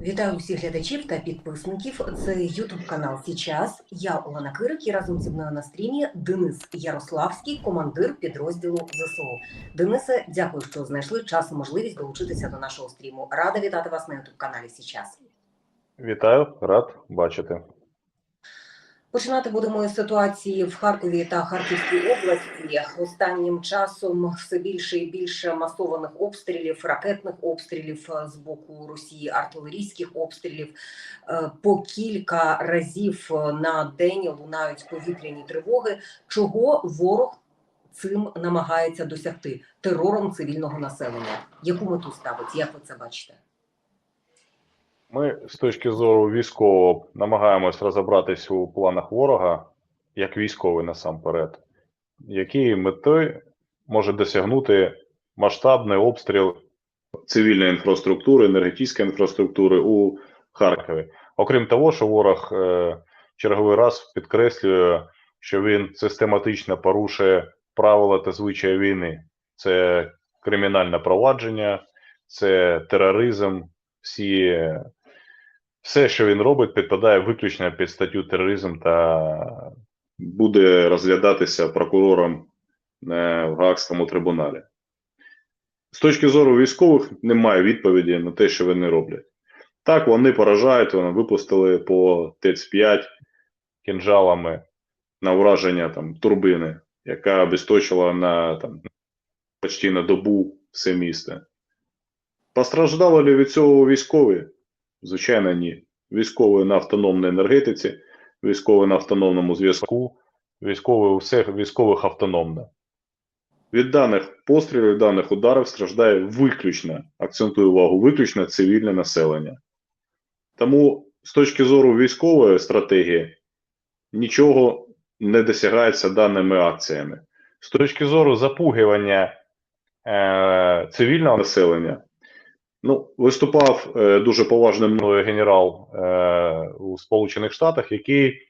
Вітаю всіх глядачів та підписників. Це Ютуб канал Січас. Я Олена Кирик і разом зі мною на стрімі Денис Ярославський, командир підрозділу ЗСУ. Денисе, дякую, що знайшли час і можливість долучитися до нашого стріму. Рада вітати вас на Ютуб каналі Січас. Вітаю, рад бачити. Починати будемо із ситуації в Харкові та Харківській області. Останнім часом все більше і більше масованих обстрілів, ракетних обстрілів е, з боку Росії, артилерійських обстрілів. Е, По кілька разів е, на день лунають повітряні тривоги. Чого ворог цим намагається досягти терором цивільного населення? Яку мету ставить? Як ви це бачите? Ми з точки зору військового намагаємось розібратися у планах ворога, як військовий насамперед, які мети може досягнути масштабний обстріл цивільної інфраструктури, енергетичної інфраструктури у Харкові. Окрім того, що ворог е, черговий раз підкреслює, що він систематично порушує правила та звичаї війни. Це кримінальне провадження, це тероризм, всі все, що він робить, підпадає виключно під статтю тероризм та буде розглядатися прокурором е, в Гаагському трибуналі. З точки зору військових немає відповіді на те, що вони роблять. Так, вони поражають, вони випустили по ТЕЦ-5 кінжалами на враження там, турбини, яка обесточила на там, почти на добу все місто. Постраждали ли від цього військові? Звичайно, ні. Військовий на автономній енергетиці, військовий на автономному зв'язку, військовий у всіх військових автономно. Від даних пострілів, даних ударів страждає виключно, акцентую увагу, виключно цивільне населення. Тому з точки зору військової стратегії нічого не досягається даними акціями. З точки зору запугування е, цивільного населення, Ну, виступав е, дуже поважним мною генерал е, у Сполучених Штатах, який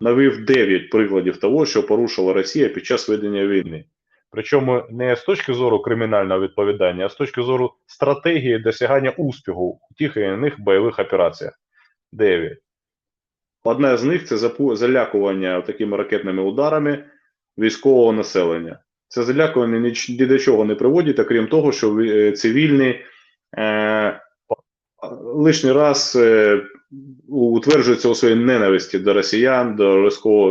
навів 9 прикладів того, що порушила Росія під час ведення війни. Причому не з точки зору кримінального відповідання, а з точки зору стратегії досягання успіху у тих і інших бойових операціях. 9. Одна з них це залякування такими ракетними ударами військового населення. Це залякування ні, до чого не приводить, окрім того, що е, цивільні лишній раз е, утверджуються у своїй ненависті до росіян, до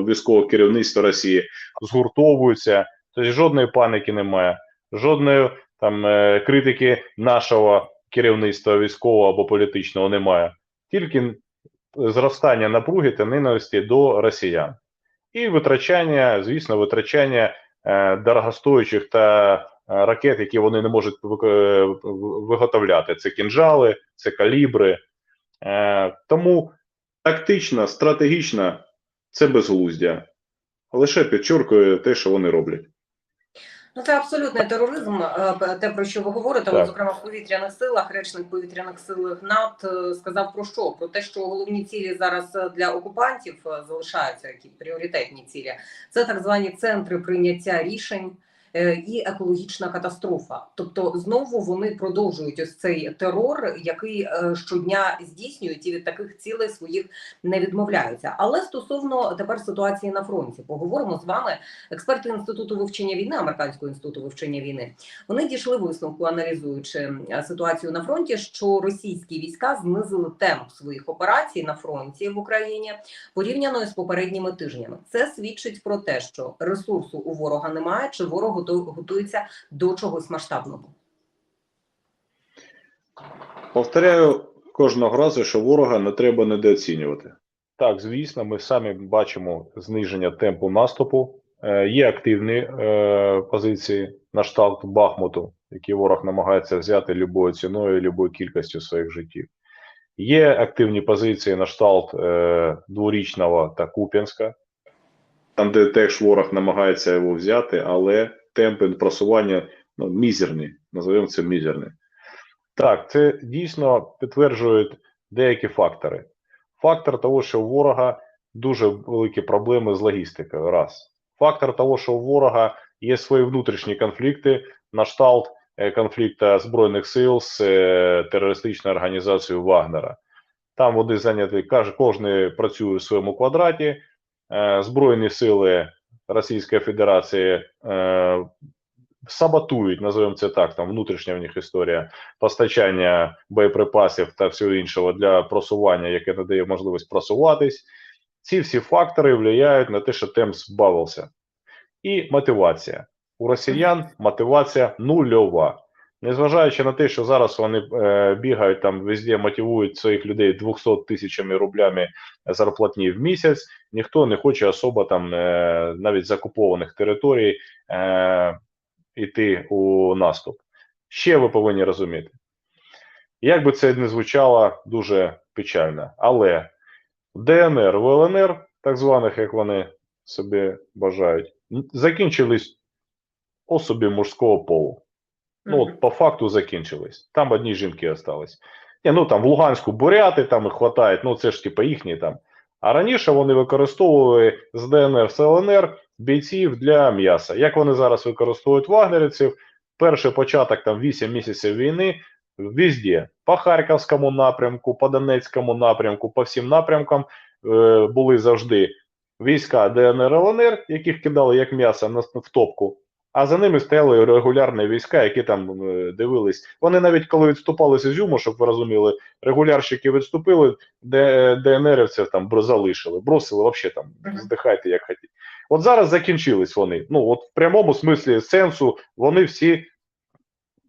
військового, керівництва Росії, згуртовуються, тобто жодної паніки немає, жодної там е, критики нашого керівництва військового або політичного немає, тільки зростання напруги та ненависті до росіян. І витрачання, звісно, витрачання е, дорогостоячих та е, ракет, які вони не можуть е, виготовляти. Це кінжали, це калібри. Е, тому тактично, стратегічно це безглуздя. Лише підчоркує те, що вони роблять. Ну, це абсолютний тероризм, е, те, про що ви говорите. Так. Зокрема, в повітряних силах, речник повітряних сил ГНАТ е, сказав про що? Про те, що головні цілі зараз е, для окупантів е, залишаються, які пріоритетні цілі. Це так звані центри прийняття рішень. Е, І екологічна катастрофа, тобто знову вони продовжують ось цей терор, який е, щодня здійснюють і від таких цілей своїх не відмовляються. Але стосовно тепер ситуації на фронті, поговоримо з вами експерти інституту вивчення війни, американського інституту вивчення війни, вони дійшли висновку, аналізуючи е, ситуацію на фронті, що російські війська знизили темп своїх операцій на фронті в Україні порівняно з попередніми тижнями. Це свідчить про те, що ресурсу у ворога немає, чи ворог готується до чогось масштабного. Повторяю кожного разу, що ворога не треба недооцінювати. Так, звісно, ми самі бачимо зниження темпу наступу. Е, є активні е, позиції на штат Бахмуту, які ворог намагається взяти любою ціною, любою кількістю своїх життів. Є активні позиції на штат е, Дворічного та Куп'янська, там, де теж ворог намагається його взяти, але темпи просування ну, мізерні, називаємо це мізерні. Так, це дійсно підтверджують деякі фактори. Фактор того, що у ворога дуже великі проблеми з логістикою. Раз. Фактор того, що у ворога є свої внутрішні конфлікти на шталт е, конфлікту збройних сил з е, терористичною організацією Вагнера. Там вони зайняті, кожен працює у своєму квадраті. Е, Збройні сили Російської Федерації е, саботують, називаємо це так, там внутрішня в них історія постачання боєприпасів та всього іншого для просування, яке надає можливість просуватись. Ці всі фактори впливають на те, що темп збавився. І мотивація. У росіян мотивація нульова. Незважаючи на те, що зараз вони е, бігають там везде, мотивують своїх людей 200 тисячами рублями зарплатні в місяць, ніхто не хоче особо там е, навіть з окупованих територій е, йти у наступ. Ще ви повинні розуміти. Як би це не звучало дуже печально, але ДНР, ВЛНР, так званих, як вони собі бажають, закінчились особі мужського полу. Ну, от по факту закінчились. Там одні жінки остались. Ні, ну там в Луганську буряти, там їх хватає, ну це ж типа їхні там. А раніше вони використовували з ДНР з ЛНР бійців для м'яса. Як вони зараз використовують вагнерівців? Перший початок там 8 місяців війни везде. По Харківському напрямку, по Донецькому напрямку, по всім напрямкам е, були завжди війська ДНР ЛНР, яких кидали як м'ясо на в топку. А за ними стояли регулярні війська, які там е, дивились. Вони навіть коли відступали з Ізюму, щоб ви розуміли, регулярщики відступили, де ДНРівців там залишили, бросили взагалі там, здихайте як хотіть. От зараз закінчились вони. Ну, от в прямому смислі сенсу вони всі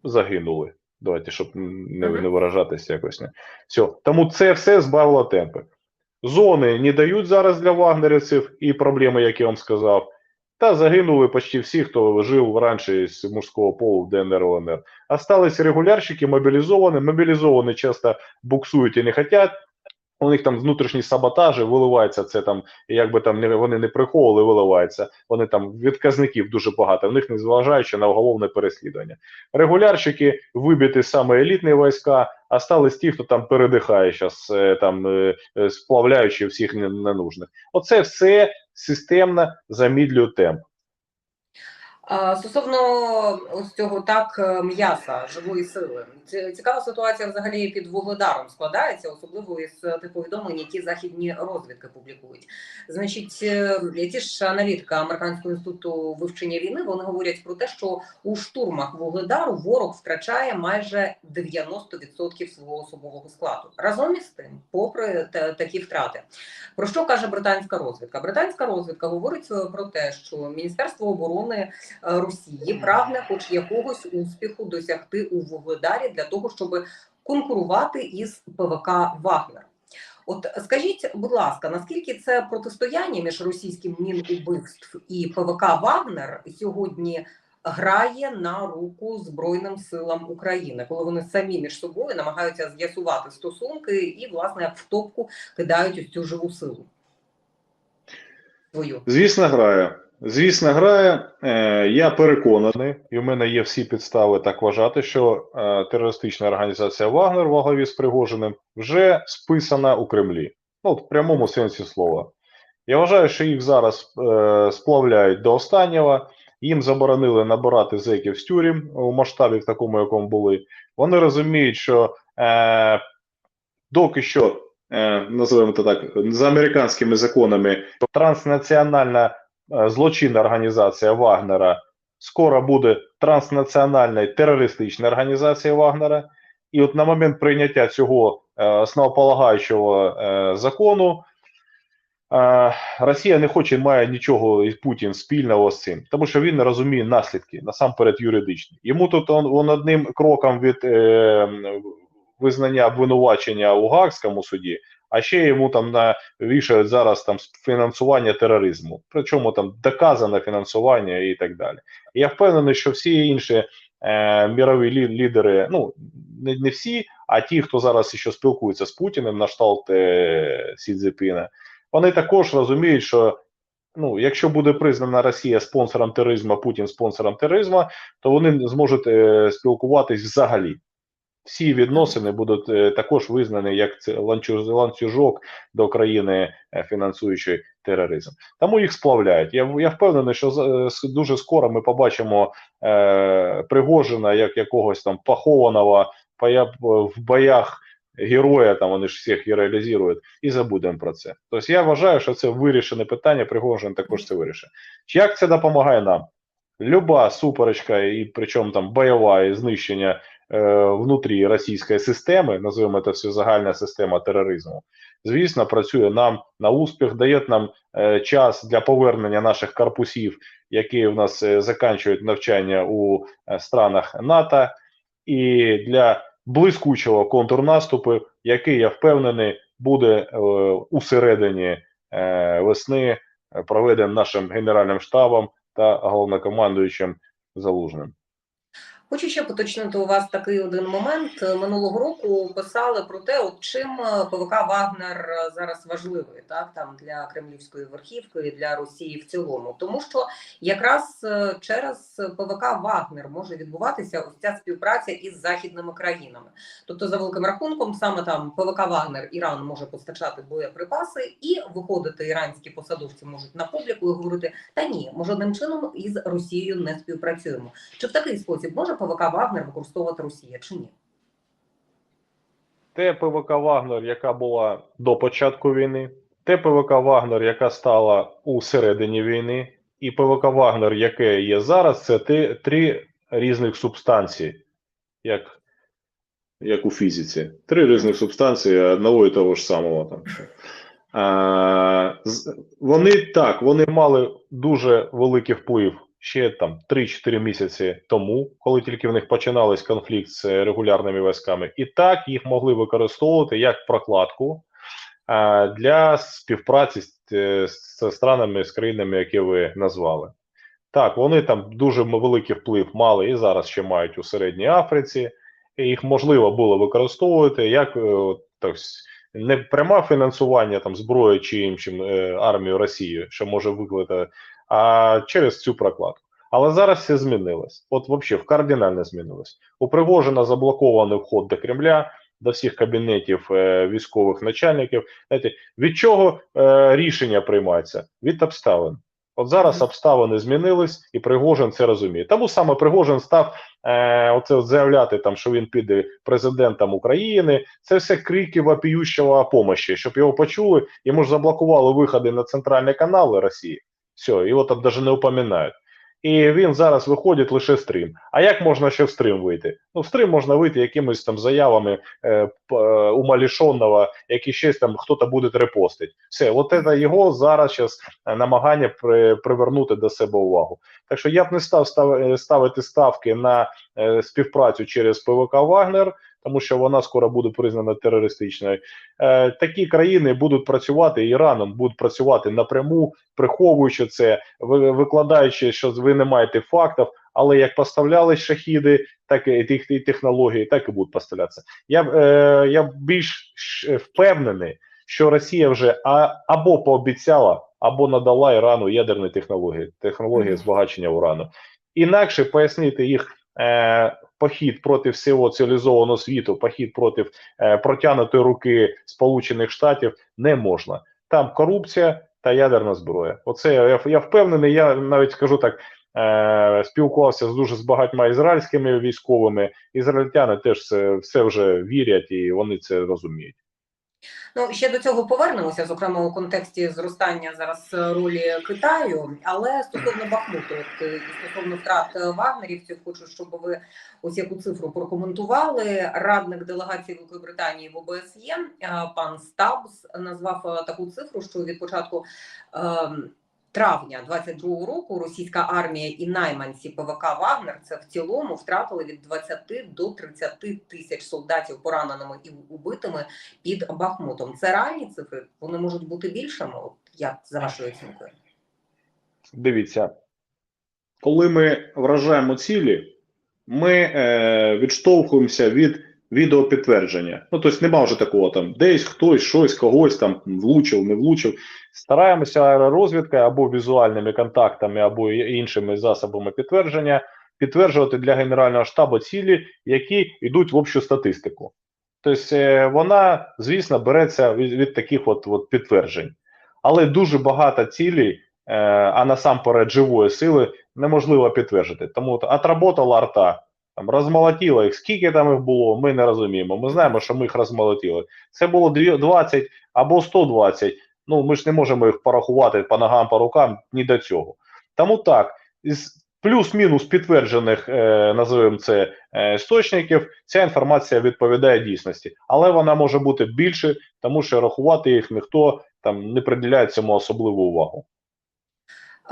загинули. Давайте, щоб не, не виражатися якось. Не. Все. Тому це все збавило темпи. Зони не дають зараз для вагнерівців і проблеми, як я вам сказав. Та загинули почти всі, хто жив раніше з мужського полу в ДНР ЛНР. Остались регулярщики, мобілізовані. Мобілізовані часто буксують і не хочуть. У них там внутрішні саботажі виливається це там, як би там не вони не приховували, виливається. Вони там відказників дуже багато. В них не зважаючи на уголовне переслідування. Регулярщики вибіті саме елітні війська, а стались ті, хто там передихає зараз, там е, е, сплавляючи всіх не- ненужних. Оце все системно замідлює темп. Стосовно ось цього так е, м'яса живої сили, Ці- цікава ситуація взагалі під вугледаром складається, особливо із тих повідомлень, які західні розвідки публікують. Значить, е, ті ж аналітика Американського інституту вивчення війни вони говорять про те, що у штурмах вугледару ворог втрачає майже 90% свого особового складу. Разом із тим, попри та- такі втрати, про що каже британська розвідка? Британська розвідка говорить е, про те, що Міністерство оборони е, Росії прагне, хоч якогось успіху, досягти у Вугледарі для того, щоб конкурувати із ПВК Вагнер. От скажіть, будь ласка, наскільки це протистояння між російським мінубивств і ПВК Вагнер сьогодні грає на руку Збройним силам України, коли вони самі між собою намагаються з'ясувати стосунки і власне в топку кидають ось цю живу силу свою. Звісно, грає. Звісно, грає. Е, я переконаний, і в мене є всі підстави так вважати, що е, терористична організація Вагнер во главі з Пригожиним вже списана у Кремлі. Ну, в прямому сенсі слова. Я вважаю, що їх зараз е, сплавляють до останнього. Їм заборонили набирати зеків з тюрем у масштабі в такому, якому були. Вони розуміють, що е, доки що, е, називаємо це так, за американськими законами, транснаціональна злочинна організація Вагнера скоро буде транснаціональною терористичною організацією Вагнера. І от на момент прийняття цього е, основополагаючого е, закону е, Росія не хоче має нічого і Путін спільного з цим, тому що він не розуміє наслідки, насамперед юридичні. Йому тут он, он одним кроком від е, визнання обвинувачення у Гаагському суді, а ще йому там на вішають зараз там фінансування тероризму, причому там доказане фінансування і так далі. Я впевнений, що всі інші е, мірові лі- лідери, ну не, не всі, а ті, хто зараз ще спілкується з Путіним на кшталт е, Сі Цзепіна, вони також розуміють, що ну, якщо буде признана Росія спонсором тероризму, Путін спонсором тероризму, то вони зможуть е, спілкуватись взагалі. Всі відносини будуть е, також визнані як це ланцюжок до країни е, фінансуючої тероризм. Тому їх сплавляють. Я, я впевнений, що за- дуже скоро ми побачимо е, Пригожина як якогось там похованого в боях героя, там вони ж всіх і реалізують, і забудемо про це. Тобто я вважаю, що це вирішене питання. Пригожин також це вирішить. Як це допомагає нам? Люба суперечка, і причому там бойова і знищення е, внутрі російської системи, називаємо це все загальна система тероризму, звісно, працює нам на успіх, дає нам е, час для повернення наших корпусів, які в нас е, заканчують навчання у е, странах НАТО, і для блискучого контрнаступу, який я впевнений буде е, у середині е, весни е, проведений нашим генеральним штабом та головнокомандуючим Залужним. Хочу ще поточнити у вас такий один момент. Минулого року писали про те, от чим е, ПВК Вагнер зараз важливий, так там для кремлівської верхівки для Росії в цілому, тому що якраз е, через ПВК Вагнер може відбуватися ось ця співпраця із західними країнами. Тобто, за великим рахунком, саме там ПВК Вагнер Іран може постачати боєприпаси, і виходити іранські посадовці можуть на публіку і говорити: та ні, ми жодним чином із Росією не співпрацюємо. Чи в такий спосіб може ПВК Вагнер використовувати Росія чи ні? Те ПВК Вагнер, яка була до початку війни, те ПВК Вагнер, яка стала у середині війни, і ПВК Вагнер, яке є зараз, це ти, три різних субстанції, як, як у фізиці. Три різних субстанції одного і того ж самого. Там. А, вони так, вони мали дуже великий вплив ще там 3-4 місяці тому, коли тільки в них починався конфлікт з регулярними військами, і так їх могли використовувати як прокладку для співпраці з, е, з странами, з країнами, які ви назвали. Так, вони там дуже великий вплив мали і зараз ще мають у Середній Африці, і їх можливо було використовувати як е, так, не пряме фінансування там зброї чи іншим е, армію Росії, що може викликати, а через цю прокладку. Але зараз все змінилось. От взагалі кардинально змінилось. У Пригожина заблокований вход до Кремля, до всіх кабінетів е, військових начальників. Знаєте, від чого е, рішення приймаються? Від обставин. От зараз обставини змінились, і Пригожин це розуміє. Тому саме Пригожин став е, оце от заявляти, там, що він піде президентом України. Це все крики вопіющого помощі, щоб його почули. Йому ж заблокували виходи на центральні канали Росії. Все, його там навіть не упоминають. І він зараз виходить лише стрім. А як можна ще в стрім вийти? Ну, в стрім можна вийти якимись там заявами е, е, умалішонного, які щось там хтось буде репостить. Все, от це його зараз щас е, намагання при, привернути до себе увагу. Так що я б не став став- е, ставити ставки на е, співпрацю через ПВК Вагнер, тому що вона скоро буде признана терористичною. Е, такі країни будуть працювати Іраном, будуть працювати напряму, приховуючи це, ви- викладаючи, що ви не маєте фактів. Але як поставляли шахіди, так і технології, так і будуть поставлятися. Я е, я більш впевнений, що Росія вже а, або пообіцяла, або надала Ірану ядерні технології, технології збагачення урану. Інакше пояснити їх е, похід проти всього цивілізованого світу, похід проти е, протягнутої руки Сполучених Штатів не можна. Там корупція та ядерна зброя. Оце я, я впевнений. Я навіть скажу так. Е, спілкувався з дуже з багатьма ізраїльськими військовими. Ізраїльтяни теж це все вже вірять і вони це розуміють. Ну ще до цього повернемося, зокрема у контексті зростання зараз е, ролі Китаю. Але стосовно Бахмуту, от е, стосовно втрат е, вагнерівців, хочу, щоб ви ось яку цифру прокоментували. Радник делегації Великої Британії в ОБСЄ е, пан Стабс назвав е, таку цифру, що від початку. ем, Травня 22-го року російська армія і найманці ПВК Вагнер це в цілому втратили від 20 до 30 тисяч солдатів пораненими і убитими під Бахмутом. Це реальні цифри? Вони можуть бути більшими? От як за вашою оцінкою? Дивіться, коли ми вражаємо цілі, ми е, відштовхуємося від відеопідтвердження. Ну, тобто нема вже такого там, десь хтось, щось, когось там влучив, не влучив. Стараємося аеророзвідкою або візуальними контактами, або іншими засобами підтвердження підтверджувати для Генерального штабу цілі, які йдуть в общу статистику. Тобто е, вона, звісно, береться від, від таких от, от підтверджень. але дуже багато цілей, а насамперед живої сили, неможливо підтвердити. Тому от отработала арта, там розмолотила їх. Скільки там їх було, ми не розуміємо. Ми знаємо, що ми їх розмолотили. Це було 20 або 120. Ну ми ж не можемо їх порахувати по ногам, по рукам ні до цього. Тому так, із плюс-мінус підтверджених, е, називаємо це е, істочників, ця інформація відповідає дійсності, але вона може бути більше, тому що рахувати їх ніхто там не приділяє цьому особливу увагу.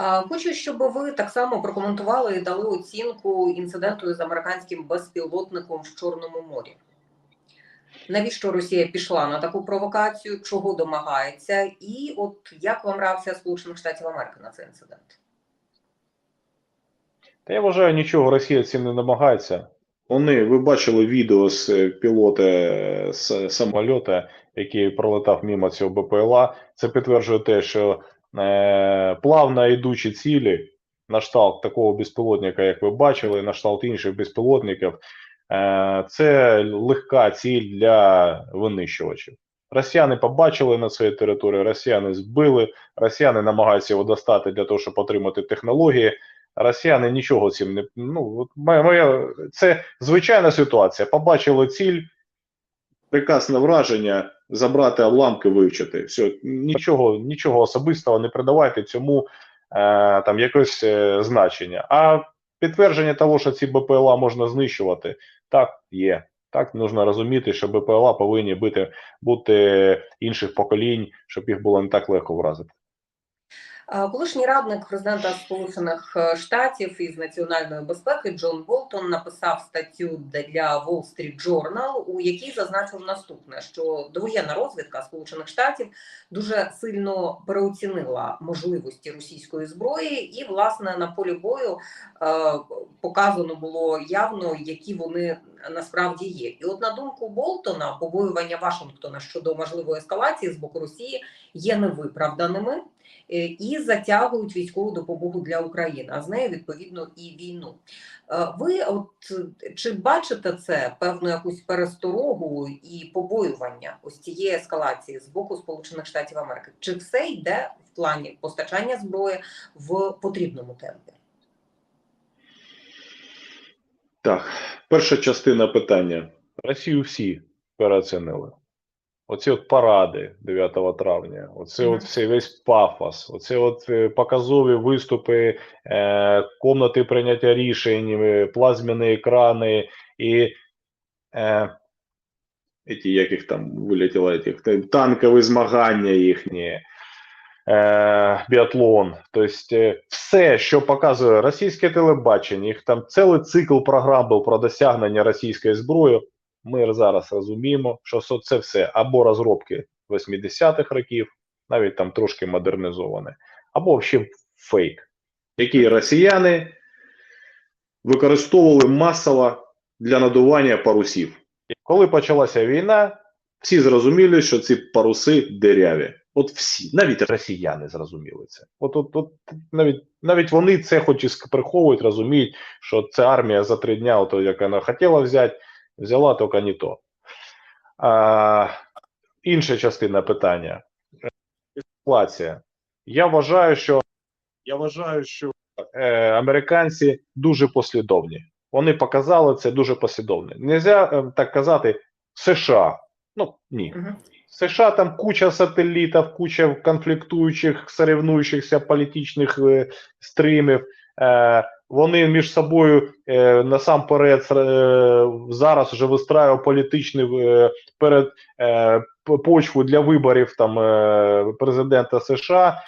Хочу, щоб ви так само прокоментували і дали оцінку інциденту з американським безпілотником в Чорному морі. Навіщо Росія пішла на таку провокацію, чого домагається, і от як вам реакція Сполучених Штатів Америки на цей інцидент? Та я вважаю, нічого Росія цим не намагається. Вони, ви бачили відео з е, пілота е, з самольота, який пролетав мимо цього БПЛА. Це підтверджує те, що е, плавно йдучі цілі, на кшталт такого безпілотника, як ви бачили, на кшталт інших безпілотників, е, це легка ціль для винищувачів. Росіяни побачили на своїй території, росіяни збили, росіяни намагаються його достати для того, щоб отримати технології. Росіяни нічого цим не ну моя це звичайна ситуація. Побачили ціль, прекрасне враження, забрати обламки, вивчити. Все, нічого, нічого особистого не придавайте цьому е, там якось е, значення. А підтвердження того, що ці БПЛА можна знищувати, так є. Так, нужно розуміти, що БПЛА повинні бути, бути інших поколінь, щоб їх було не так легко вразити. Колишній радник президента Сполучених е, Штатів із національної безпеки Джон Болтон написав статтю для Wall Street Journal, у якій зазначив наступне: що довоєнна розвідка Сполучених Штатів дуже сильно переоцінила можливості російської зброї, і власне на полі бою е, показано було явно, які вони насправді є. І от на думку Болтона, побоювання Вашингтона щодо можливої ескалації з боку Росії є невиправданими і затягують військову допомогу для України, а з нею відповідно і війну. Е, Ви от е, чи бачите це певну якусь пересторогу і побоювання ось цієї ескалації з боку Сполучених Штатів Америки? Чи все йде в плані постачання зброї в потрібному темпі? Так, перша частина питання. Росію всі переоцінили. Оці от паради 9 травня, оце Мгм. от цей весь пафос, оце от е, показові виступи, е, комнати прийняття рішень, е, плазмяні екрани і е, эти, як їх там вилетіло, этих, та- танкові змагання їхні, е, біатлон. Тобто е, все, що показує російське телебачення, їх там цілий цикл програм був про досягнення російської зброї. Ми зараз розуміємо, що це все або розробки 80-х років, навіть там трошки модернізоване, або взагалі фейк, які росіяни використовували масово для надування парусів. Коли почалася війна, всі зрозуміли, що ці паруси деряві. От всі, навіть росіяни зрозуміли це. От, от, от навіть, навіть вони це хоч і приховують, розуміють, що це армія за три дня, ото, як вона хотіла взяти, взяла тільки не то. А, інша частина питання. Ситуація. Я вважаю, що я вважаю, що е, американці дуже послідовні. Вони показали це дуже послідовно. Нельзя е, так казати США. Ну ні. Мгм. США там куча сателітів, куча конфліктуючих, соревнуючихся політичних е, стрімів. Е, вони між собою е, насамперед е, зараз вже вистраюють політичний е, перед е, почву для виборів там е, президента США.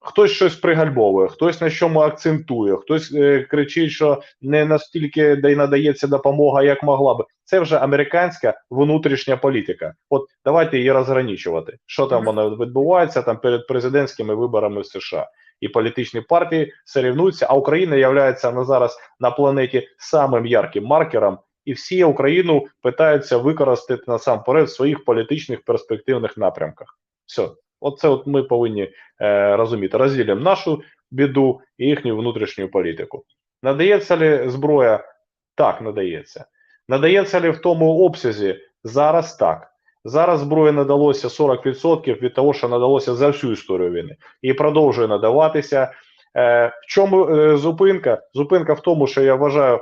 Хтось щось пригальмовує, хтось на чому акцентує, хтось е, кричить, що не настільки де й надається допомога, як могла би. Це вже американська внутрішня політика. От давайте її розграничувати. Що там воно відбувається там перед президентськими виборами в США. І політичні партії соревнуються, а Україна є на зараз на планеті самим ярким маркером, і всі Україну питаються використати насамперед в своїх політичних перспективних напрямках. Все, оце от ми повинні е, розуміти. Розділимо нашу біду і їхню внутрішню політику. Надається ли зброя? Так, надається. Надається ли в тому обсязі? Зараз так. Зараз зброї надалося 40% від того, що надалося за всю історію війни, і продовжує надаватися. Е, в чому е, зупинка? Зупинка в тому, що я вважаю,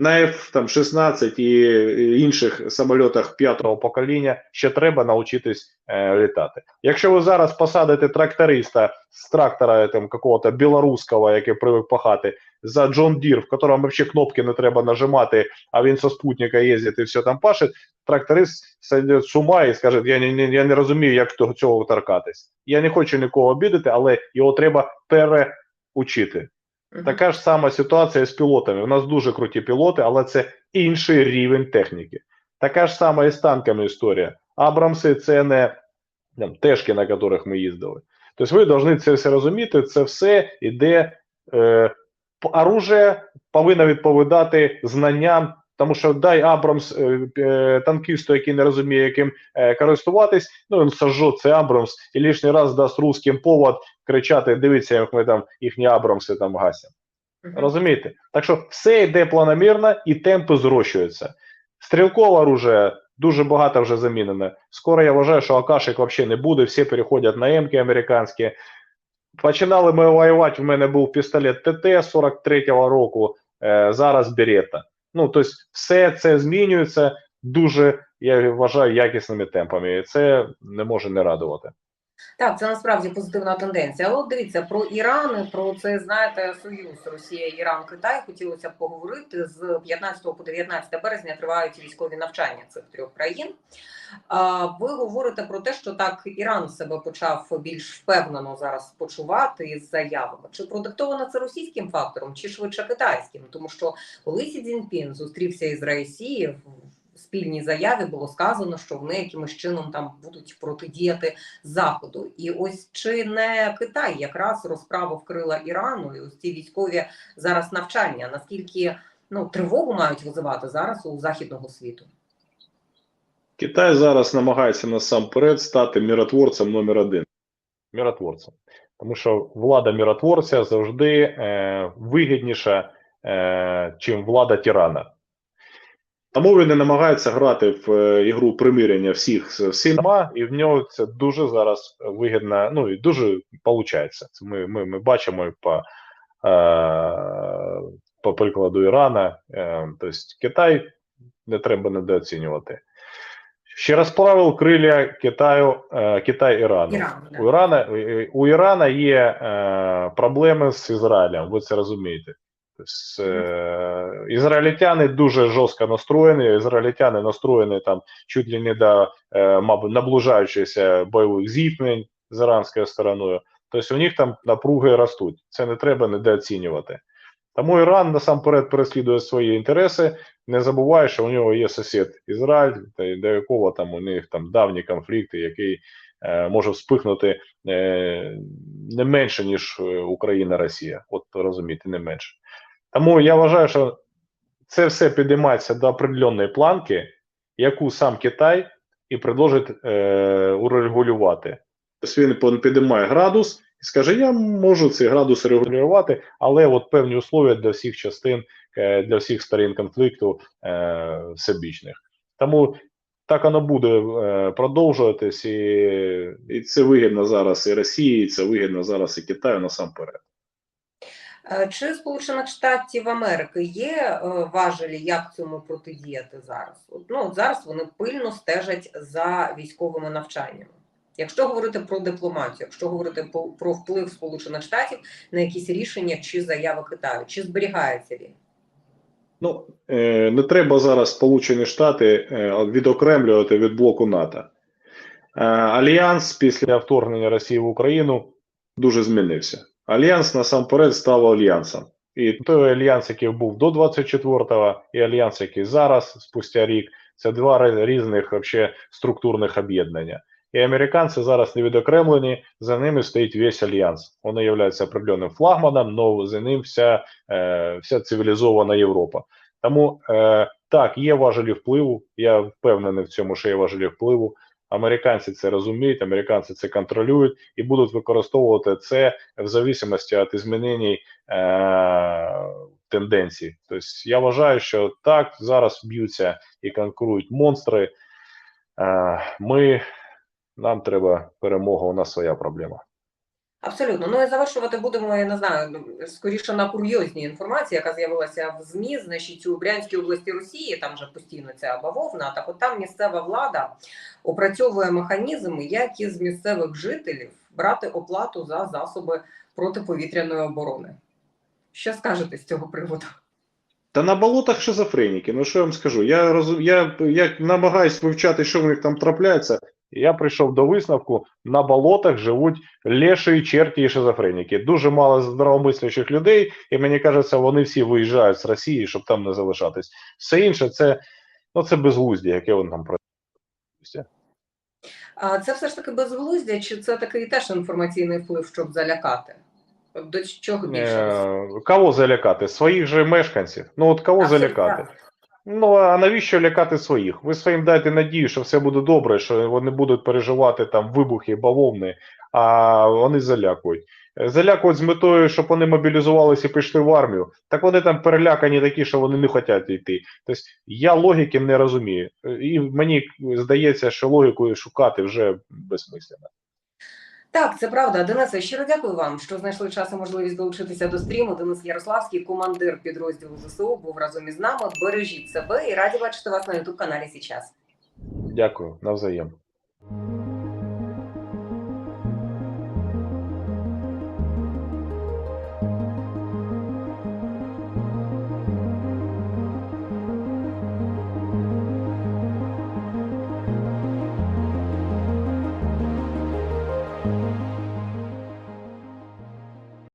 на F-16 і інших самольотах п'ятого покоління ще треба навчитись е, літати. Якщо ви зараз посадите тракториста з трактора там, какого-то білоруського, який привик пахати, за Джон Дір, в котором вообще кнопки не треба нажимати, а він со спутника їздить і все там пашить, тракторист сойде з ума і скаже, я не, не, я не розумію, як до цього торкатись. Я не хочу нікого обідати, але його треба переучити. Така ж сама ситуація з пілотами. У нас дуже круті пілоти, але це інший рівень техніки. Така ж сама і з танками історія. Абрамси це не там, тешки, на яких ми їздили. Тобто ви повинні це все розуміти, це все йде. Е, оружие повинно відповідати знанням, тому що дай Абрамс е, е, танкісту, який не розуміє, яким е, користуватись, ну він сожжет цей Абрамс і лишній раз дасть русським повод кричати: дивіться, як ми там їхні Абрамси там гасять. Мгм. Розумієте? Так що все йде планомірно і темпи зрощуються. Стрілкове оружие дуже багато вже замінено. Скоро я вважаю, що Акашик взагалі не буде, всі переходять на М-ки американські. Починали ми воювати, в мене був пістолет ТТ 43-го року, е, зараз Берета. Ну, тобто, все це змінюється дуже, я вважаю, якісними темпами. І це не може не радувати. Так, це насправді позитивна тенденція. Але дивіться про Іран, про це знаєте союз Росія, Іран, Китай. Хотілося б поговорити з 15 по 19 березня. Тривають військові навчання цих трьох країн. Ви говорите про те, що так Іран себе почав більш впевнено зараз почувати із заявами. Чи продиктовано це російським фактором, чи швидше китайським? Тому що коли Сі Цзіньпін зустрівся із в спільній заяві було сказано, що вони якимось чином там будуть протидіяти заходу. І ось чи не Китай якраз розправив крила Ірану, і ось ці військові зараз навчання, наскільки ну тривогу мають визивати зараз у західного світу? Китай зараз намагається насамперед стати миротворцем номер один. Миротворцем. Тому що влада миротворця завжди е, вигідніша, е, чим влада тирана. Тому він і намагається грати в е, ігру примирення всіх з всім. Сама, і в нього це дуже зараз вигідно, ну і дуже виходить. Це ми, ми, ми бачимо і по, е, по прикладу Ірана. Е, тобто Китай не треба недооцінювати. Ще розправив криля Китаю, е, Китай Ірану. Іран, да. У Ірана, у Ірана є е, проблеми з Ізраїлем, ви це розумієте. Тобто, е, ізраїльтяни дуже жорстко настроєні, ізраїльтяни настроєні там чуть ли не до е, наближаючихся бойових зіткнень з іранською стороною. Тобто у них там напруги ростуть. Це не треба недооцінювати. Тому Іран насамперед переслідує свої інтереси, не забуває, що у нього є сусід Ізраїль, та до якого там у них там давні конфлікти, який е, може вспихнути е, не менше, ніж е, Україна, Росія. От розумієте, не менше. Тому я вважаю, що це все підіймається до определеної планки, яку сам Китай і предложить е, урегулювати. Тобто він підіймає градус і скаже: Я можу цей градус регулювати. але от певні условия для всіх частин, е, для всіх сторін конфлікту е, всебічних. Тому так воно буде е, продовжуватись і І це вигідно зараз і Росії, і це вигідно зараз і Китаю насамперед. Е, Чи Сполучених Штатів Америки є е, важелі, як цьому протидіяти зараз? Ну, от зараз вони пильно стежать за військовими навчаннями. Якщо говорити про дипломатію, якщо говорити про вплив Сполучених Штатів на якісь рішення чи заяви Китаю, чи зберігається він? Ну, е, не треба зараз Сполучені Штати відокремлювати від блоку НАТО. Альянс після вторгнення Росії в Україну дуже змінився. Альянс насамперед став альянсом. І той альянс, який був до 24-го, і альянс, який зараз, спустя рік, це два різних вообще структурних об'єднання. І американці зараз не відокремлені, за ними стоїть весь альянс. Вони являються определенним флагманом, але за ним вся, е, вся цивілізована Європа. Тому е, так, є важелі впливу. Я впевнений в цьому, що є важелі впливу. Американці це розуміють, американці це контролюють і будуть використовувати це в зависимості від змінень е, тенденцій. Тобто я вважаю, що так зараз б'ються і конкурують монстри. Е, Ми нам треба перемога, у нас своя проблема. Абсолютно. Ну і завершувати будемо, я не знаю, ну, скоріше на курйозній інформації, яка з'явилася в ЗМІ. Значить, у Брянській області Росії, там же постійно ця бавовна. Так от там місцева влада опрацьовує механізми, як із місцевих жителів брати оплату за засоби протиповітряної оборони. Що скажете з цього приводу? Та на болотах шизофреніки, ну що я вам скажу? Я розум... я, я намагаюсь вивчати, що в них там трапляється. Я прийшов до висновку: на болотах живуть леші, черті і шизофреніки. Дуже мало здравомислячих людей, і мені кажеться, вони всі виїжджають з Росії, щоб там не залишатись. Все інше це, ну, це безглуздя, яке вони там працює. А це все ж таки безглуздя, чи це такий теж інформаційний вплив, щоб залякати? До чого більше? Е, Кого залякати? Своїх же мешканців. Ну от кого Абсолютно залякати? Ну а навіщо лякати своїх? Ви своїм дайте надію, що все буде добре, що вони будуть переживати там вибухи, бавовни, а вони залякують. Залякують з метою, щоб вони мобілізувалися і пішли в армію. Так вони там перелякані такі, що вони не хочуть йти. Тобто я логіки не розумію. І мені здається, що логіку шукати вже безсмислено. Так, це правда. Денисе, щиро дякую вам, що знайшли час і можливість долучитися до стріму. Денис Ярославський, командир підрозділу ЗСУ, був разом із нами. Бережіть себе і раді бачити вас на ютуб каналі Січас. Дякую, навзаєм.